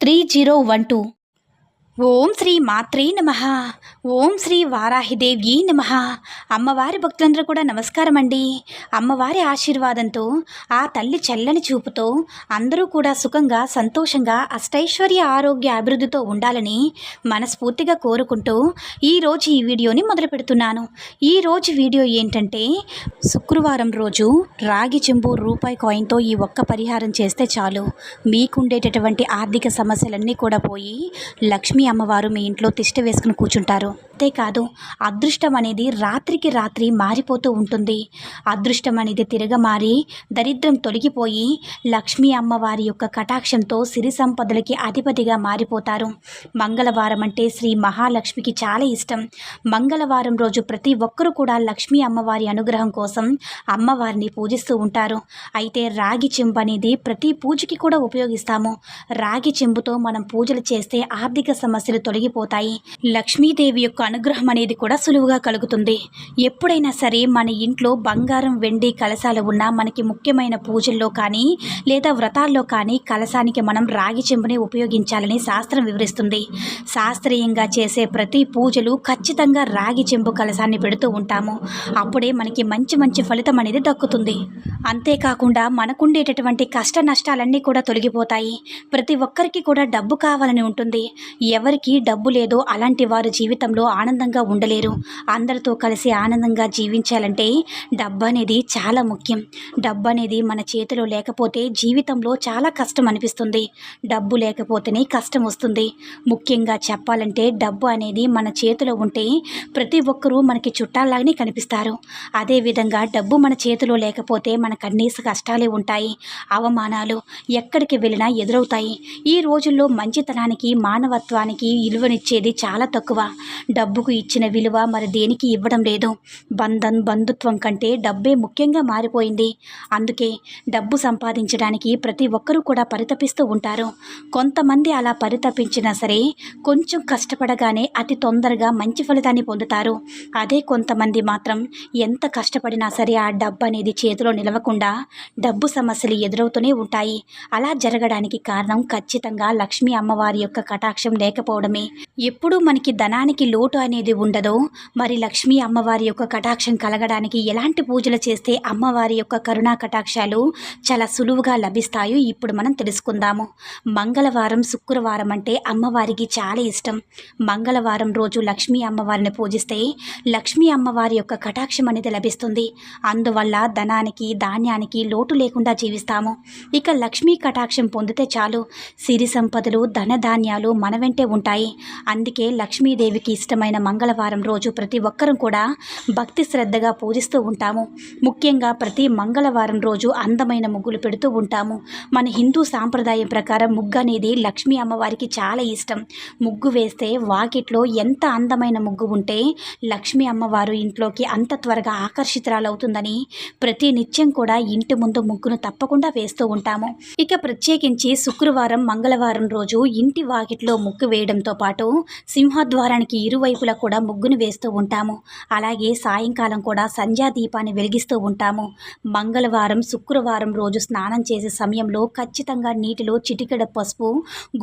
three zero one two ఓం శ్రీ మాత్రే నమ. ఓం శ్రీ వారాహిదేవ్యీ నమ. అమ్మవారి భక్తులందరూ కూడా నమస్కారం అండి అమ్మవారి ఆశీర్వాదంతో ఆ తల్లి చల్లని చూపుతో అందరూ కూడా సుఖంగా సంతోషంగా అష్టైశ్వర్య ఆరోగ్య అభివృద్ధితో ఉండాలని మనస్ఫూర్తిగా కోరుకుంటూ ఈరోజు ఈ వీడియోని మొదలు పెడుతున్నాను. ఈరోజు వీడియో ఏంటంటే శుక్రవారం రోజు రాగి చెంబు రూపాయి కాయిన్తో ఈ ఒక్క పరిహారం చేస్తే చాలు. మీకుండేటటువంటి ఆర్థిక సమస్యలన్నీ కూడా పోయి లక్ష్మీ అమ్మవారు మీ ఇంట్లో తిష్ట వేసుకుని కూర్చుంటారు. అంతేకాదు అదృష్టం అనేది రాత్రికి రాత్రి మారిపోతూ ఉంటుంది. అదృష్టం అనేది తిరగమారి దరిద్రం తొలగిపోయి లక్ష్మీ అమ్మవారి యొక్క కటాక్షంతో సిరి సంపదలకి అధిపతిగా మారిపోతారు. మంగళవారం అంటే శ్రీ మహాలక్ష్మికి చాలా ఇష్టం. మంగళవారం రోజు ప్రతి ఒక్కరూ కూడా లక్ష్మీ అమ్మవారి అనుగ్రహం కోసం అమ్మవారిని పూజిస్తూ ఉంటారు. అయితే రాగి చెంబు అనేది ప్రతి పూజకి కూడా ఉపయోగిస్తాము. రాగి చెంబుతో మనం పూజలు చేస్తే ఆర్థిక సమస్యలు తొలగిపోతాయి. లక్ష్మీదేవి యొక్క అనుగ్రహం అనేది కూడా సులువుగా కలుగుతుంది. ఎప్పుడైనా సరే మన ఇంట్లో బంగారం వెండి కలశాలు ఉన్నా మనకి ముఖ్యమైన పూజల్లో కానీ లేదా వ్రతాల్లో కానీ కలశానికి మనం రాగి చెంబుని ఉపయోగించాలని శాస్త్రం వివరిస్తుంది. శాస్త్రీయంగా చేసే ప్రతి పూజలు ఖచ్చితంగా రాగి చెంబు కలశాన్ని పెడుతూ ఉంటాము. అప్పుడే మనకి మంచి మంచి ఫలితం అనేది దక్కుతుంది. అంతేకాకుండా మనకుండేటటువంటి కష్ట నష్టాలన్నీ కూడా తొలగిపోతాయి. ప్రతి ఒక్కరికి కూడా డబ్బు కావాలని ఉంటుంది. ఎవరికి డబ్బు లేదో అలాంటి వారు జీవితంలో ఆనందంగా ఉండలేరు. అందరితో కలిసి ఆనందంగా జీవించాలంటే డబ్బు అనేది చాలా ముఖ్యం. డబ్బు అనేది మన చేతిలో లేకపోతే జీవితంలో చాలా కష్టం అనిపిస్తుంది. డబ్బు లేకపోతేనే కష్టం వస్తుంది. ముఖ్యంగా చెప్పాలంటే డబ్బు అనేది మన చేతిలో ఉంటే ప్రతి ఒక్కరూ మనకి చుట్టాలాగానే కనిపిస్తారు. అదేవిధంగా డబ్బు మన చేతిలో లేకపోతే మనకు అన్ని కష్టాలే ఉంటాయి. అవమానాలు ఎక్కడికి వెళ్ళినా ఎదురవుతాయి. ఈ రోజుల్లో మంచితనానికి మానవత్వానికి విలువనిచ్చేది చాలా తక్కువ. డబ్బు డబ్బుకు ఇచ్చిన విలువ మరి దేనికి ఇవ్వడం లేదు. బంధన్ బంధుత్వం కంటే డబ్బే ముఖ్యంగా మారిపోయింది. అందుకే డబ్బు సంపాదించడానికి ప్రతి ఒక్కరూ కూడా పరితపిస్తూ ఉంటారు. కొంతమంది అలా పరితపించినా సరే కొంచెం కష్టపడగానే అతి తొందరగా మంచి ఫలితాన్ని పొందుతారు. అదే కొంతమంది మాత్రం ఎంత కష్టపడినా సరే ఆ డబ్బు అనేది చేతిలో నిలవకుండా డబ్బు సమస్యలు ఎదురవుతూనే ఉంటాయి. అలా జరగడానికి కారణం ఖచ్చితంగా లక్ష్మీ అమ్మవారి యొక్క కటాక్షం లేకపోవడమే. ఎప్పుడూ మనకి ధనానికి లోటు అనేది ఉండదో. మరి లక్ష్మీ అమ్మవారి యొక్క కటాక్షం కలగడానికి ఎలాంటి పూజలు చేస్తే అమ్మవారి యొక్క కరుణా కటాక్షాలు చాలా సులువుగా లభిస్తాయో ఇప్పుడు మనం తెలుసుకుందాము. మంగళవారం శుక్రవారం అంటే అమ్మవారికి చాలా ఇష్టం. మంగళవారం రోజు లక్ష్మీ అమ్మవారిని పూజిస్తే లక్ష్మీ అమ్మవారి యొక్క కటాక్షం అనేది లభిస్తుంది. అందువల్ల ధనానికి ధాన్యానికి లోటు లేకుండా జీవిస్తాము. ఇక లక్ష్మీ కటాక్షం పొందితే చాలు. సిరి సంపదలు ధనధాన్యాలు మన వెంటే ఉంటాయి. అందుకే లక్ష్మీదేవికి ఇష్టమైన మంగళవారం రోజు ప్రతి ఒక్కరూ కూడా భక్తి శ్రద్ధగా పూజిస్తూ ఉంటాము. ముఖ్యంగా ప్రతి మంగళవారం రోజు అందమైన ముగ్గులు పెడుతూ ఉంటాము. మన హిందూ సాంప్రదాయం ప్రకారం ముగ్గు అనేది లక్ష్మీ అమ్మవారికి చాలా ఇష్టం. ముగ్గు వేస్తే వాకిట్లో ఎంత అందమైన ముగ్గు ఉంటే లక్ష్మీ అమ్మవారు ఇంట్లోకి అంత త్వరగా ఆకర్షితురాలవుతుందని ప్రతి నిత్యం కూడా ఇంటి ముందు ముగ్గును తప్పకుండా వేస్తూ ఉంటాము. ఇక ప్రత్యేకించి శుక్రవారం మంగళవారం రోజు ఇంటి వాకిట్లో ముగ్గు వేయడంతో పాటు సింహద్వారానికి ఇరువైపులా కూడా ముగ్గును వేస్తూ ఉంటాము. అలాగే సాయంకాలం కూడా సంధ్యా దీపాన్ని వెలిగిస్తూ ఉంటాము. మంగళవారం శుక్రవారం రోజు స్నానం చేసే సమయంలో ఖచ్చితంగా నీటిలో చిటికెడ పసుపు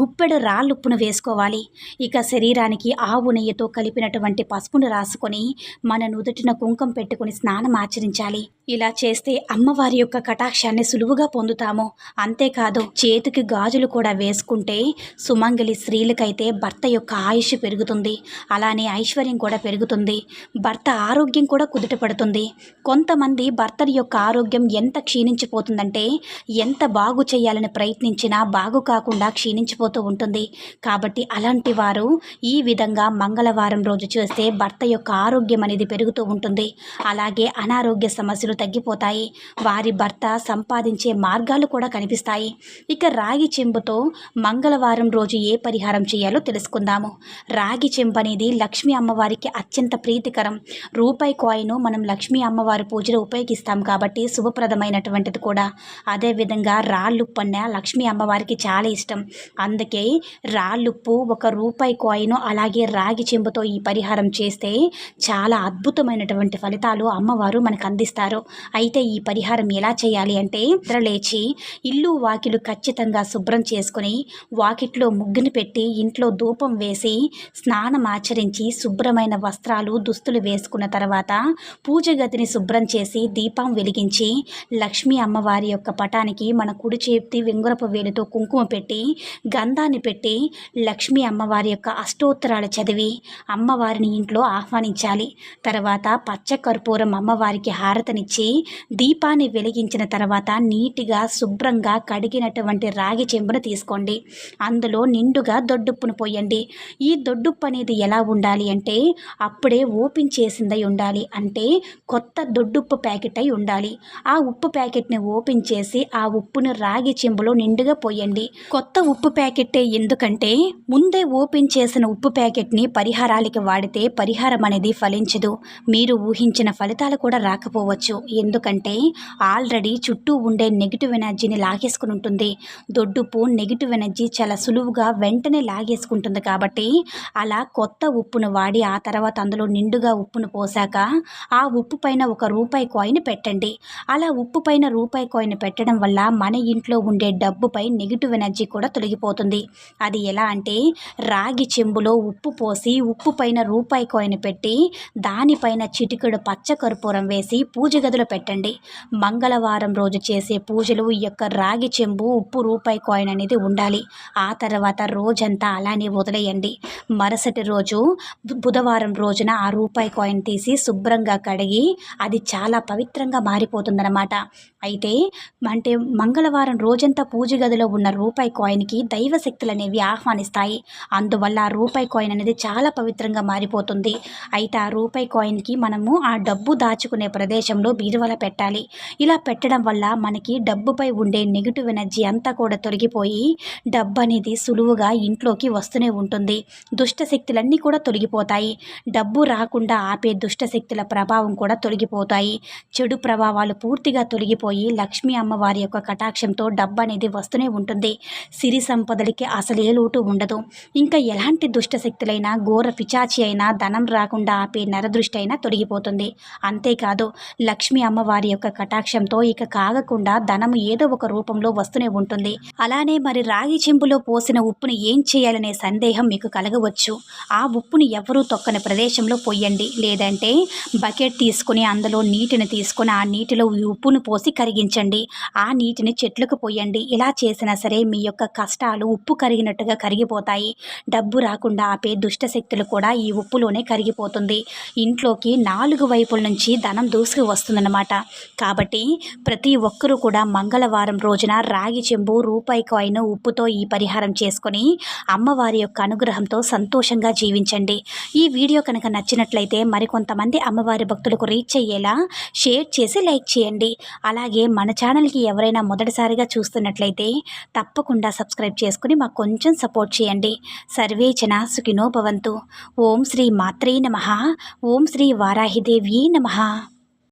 గుప్పెడు రాళ్ళుప్పును వేసుకోవాలి. ఇక శరీరానికి ఆవు నెయ్యితో కలిపినటువంటి పసుపును రాసుకొని మన నుదుటిన కుంకం పెట్టుకుని స్నానం ఆచరించాలి. ఇలా చేస్తే అమ్మవారి యొక్క కటాక్షాన్ని సులువుగా పొందుతాము. అంతేకాదు చేతికి గాజులు కూడా వేసుకుంటే సుమంగలి స్త్రీలకైతే భర్త యొక్క ఆయుష్ పెరుగుతుంది. అలానే ఐశ్వర్యం కూడా పెరుగుతుంది. భర్త ఆరోగ్యం కూడా కుదుటపడుతుంది కొంతమంది భర్తల యొక్క ఆరోగ్యం ఎంత క్షీణించిపోతుందంటే ఎంత బాగు చేయాలని ప్రయత్నించినా బాగు కాకుండా క్షీణించిపోతూ ఉంటుంది. కాబట్టి అలాంటి వారు ఈ విధంగా మంగళవారం రోజు చేస్తే భర్త యొక్క ఆరోగ్యం అనేది పెరుగుతూ ఉంటుంది. అలాగే అనారోగ్య సమస్యలు తగ్గిపోతాయి. వారి భర్త సంపాదించే మార్గాలు కూడా కనిపిస్తాయి. ఇక రాగి చెంబుతో మంగళవారం రోజు ఏ పరిహారం చేయాలో తెలుసుకుందాము. రాగి చెంబు అనేది లక్ష్మీ అమ్మవారికి అత్యంత ప్రీతికరం. రూపాయి కాయిన్ మనం లక్ష్మీ అమ్మవారి పూజలో ఉపయోగిస్తాం కాబట్టి శుభప్రదమైనటువంటిది కూడా. అదేవిధంగా రాళ్ళుప్పు అన్న లక్ష్మీ అమ్మవారికి చాలా ఇష్టం. అందుకే రాళ్ళుప్పు ఒక రూపాయి కాయిన్ అలాగే రాగి చెంబుతో ఈ పరిహారం చేస్తే చాలా అద్భుతమైనటువంటి ఫలితాలు అమ్మవారు మనకు అందిస్తారు. అయితే ఈ పరిహారం ఎలా చేయాలి అంటే నిద్రలేచి ఇల్లు వాకిలు ఖచ్చితంగా శుభ్రం చేసుకుని వాకిట్లో ముగ్గుని పెట్టి ఇంట్లో ధూపం వేసి స్నానం ఆచరించి శుభ్రమైన వస్త్రాలు దుస్తులు వేసుకున్న తర్వాత పూజ గదిని శుభ్రం చేసి దీపం వెలిగించి లక్ష్మీ అమ్మవారి యొక్క పటానికి మన కుడి చేతి వెంగురపు వేలుతో కుంకుమ పెట్టి గంధాన్ని పెట్టి లక్ష్మీ అమ్మవారి యొక్క అష్టోత్తరాలు చదివి అమ్మవారిని ఇంట్లో ఆహ్వానించాలి. తర్వాత పచ్చ కర్పూరం అమ్మవారికి హారతనిచ్చి దీపాన్ని వెలిగించిన తర్వాత నీటిగా శుభ్రంగా కడిగినటువంటి రాగి చెంబును తీసుకోండి. అందులో నిండుగా దొడ్డుప్పును పోయండి. ఈ దొడ్డుప్పు అనేది ఎలా ఉండాలి అంటే అప్పుడే ఓపెన్ చేసిందై ఉండాలి అంటే కొత్త దొడ్డుప్పు ప్యాకెట్ అయి ఉండాలి. ఆ ఉప్పు ప్యాకెట్ని ఓపెన్ చేసి ఆ ఉప్పును రాగి చెంబులో నిండుగా పోయండి. కొత్త ఉప్పు ప్యాకెట్టే ఎందుకంటే ముందే ఓపెన్ చేసిన ఉప్పు ప్యాకెట్ని పరిహారాలకి వాడితే పరిహారం అనేది ఫలించదు. మీరు ఊహించిన ఫలితాలు కూడా రాకపోవచ్చు. ఎందుకంటే ఆల్రెడీ చుట్టూ ఉండే నెగిటివ్ ఎనర్జీని లాగేసుకుని ఉంటుంది. దొడ్డుపు నెగిటివ్ ఎనర్జీ చాలా సులువుగా వెంటనే లాగేసుకుంటుంది కాబట్టి అలా కొత్త ఉప్పును వాడి ఆ తర్వాత అందులో నిండుగా ఉప్పును పోసాక ఆ ఉప్పు పైన ఒక రూపాయి కాయిన్ పెట్టండి. అలా ఉప్పు పైన రూపాయి కాయిన్ పెట్టడం వల్ల మన ఇంట్లో ఉండే డబ్బుపై నెగిటివ్ ఎనర్జీ కూడా తొలగిపోతుంది. అది ఎలా అంటే రాగి చెంబులో ఉప్పు పోసి ఉప్పు పైన రూపాయి కాయిన్ పెట్టి దానిపైన చిటికెడు పచ్చ కర్పూరం వేసి పూజ మొదలు పెట్టండి. మంగళవారం రోజు చేసే పూజలు ఈ యొక్క రాగి చెంబు ఉప్పు రూపాయి కాయిన్ అనేది ఉండాలి. ఆ తర్వాత రోజంతా అలానే వదిలేయండి. మరుసటి రోజు బుధవారం రోజున ఆ రూపాయి కాయిన్ తీసి శుభ్రంగా కడిగి అది చాలా పవిత్రంగా మారిపోతుందన్నమాట. అయితే అంటే మంగళవారం రోజంతా పూజ గదిలో ఉన్న రూపాయి కాయిన్కి దైవశక్తులు అనేవి ఆహ్వానిస్తాయి. అందువల్ల ఆ రూపాయి కాయిన్ అనేది చాలా పవిత్రంగా మారిపోతుంది. అయితే ఆ రూపాయి కాయిన్కి మనము ఆ డబ్బు దాచుకునే ప్రదేశంలో బీరువల పెట్టాలి. ఇలా పెట్టడం వల్ల మనకి డబ్బుపై ఉండే నెగిటివ్ ఎనర్జీ అంతా కూడా తొలగిపోయి డబ్బు అనేది సులువుగా ఇంట్లోకి వస్తూనే ఉంటుంది. దుష్ట శక్తులన్నీ కూడా తొలగిపోతాయి. డబ్బు రాకుండా ఆపే దుష్ట శక్తుల ప్రభావం కూడా తొలగిపోతాయి. చెడు ప్రభావాలు పూర్తిగా తొలగిపోయి లక్ష్మీ అమ్మవారి యొక్క కటాక్షంతో డబ్బు అనేది వస్తూనే ఉంటుంది. సిరి సంపదలకి అసలు ఏ లోటు ఉండదు. ఇంకా ఎలాంటి దుష్ట శక్తులైనా ఘోర పిచాచి అయినా ధనం రాకుండా ఆపే నరదృష్టి అయినా తొలగిపోతుంది. అంతేకాదు లక్ష్మీ అమ్మవారి యొక్క కటాక్షంతో ఇక కాగకుండా ధనము ఏదో ఒక రూపంలో వస్తూనే ఉంటుంది. అలానే మరి రాగి చెంబులో పోసిన ఉప్పుని ఏం చేయాలనే సందేహం మీకు కలగవచ్చు. ఆ ఉప్పుని ఎవరూ తొక్కని ప్రదేశంలో పోయండి లేదంటే బకెట్ తీసుకుని అందులో నీటిని తీసుకొని ఆ నీటిలో ఈ ఉప్పును పోసి కరిగించండి. ఆ నీటిని చెట్లకు పోయండి ఇలా చేసినా సరే మీ యొక్క కష్టాలు ఉప్పు కరిగినట్టుగా కరిగిపోతాయి. డబ్బు రాకుండా ఆపే దుష్ట శక్తులు కూడా ఈ ఉప్పులోనే కరిగిపోతుంది. ఇంట్లోకి నాలుగు వైపుల నుంచి ధనం దూసుకు వస్తుంది వస్తుందన్నమాట. కాబట్టి ప్రతి ఒక్కరూ కూడా మంగళవారం రోజున రాగి చెంబు రూపాయి కాయిన్ ఉప్పుతో ఈ పరిహారం చేసుకొని అమ్మవారి యొక్క అనుగ్రహంతో సంతోషంగా జీవించండి. ఈ వీడియో కనుక నచ్చినట్లయితే మరికొంతమంది అమ్మవారి భక్తులకు రీచ్ అయ్యేలా షేర్ చేసి లైక్ చేయండి. అలాగే మన ఛానల్కి ఎవరైనా మొదటిసారిగా చూస్తున్నట్లయితే తప్పకుండా సబ్స్క్రైబ్ చేసుకుని మాకు కొంచెం సపోర్ట్ చేయండి. సర్వేచన సుఖినో భవంతు. ఓం శ్రీ మాత్రే నమ. ఓం శ్రీ వారాహిదేవి నమ.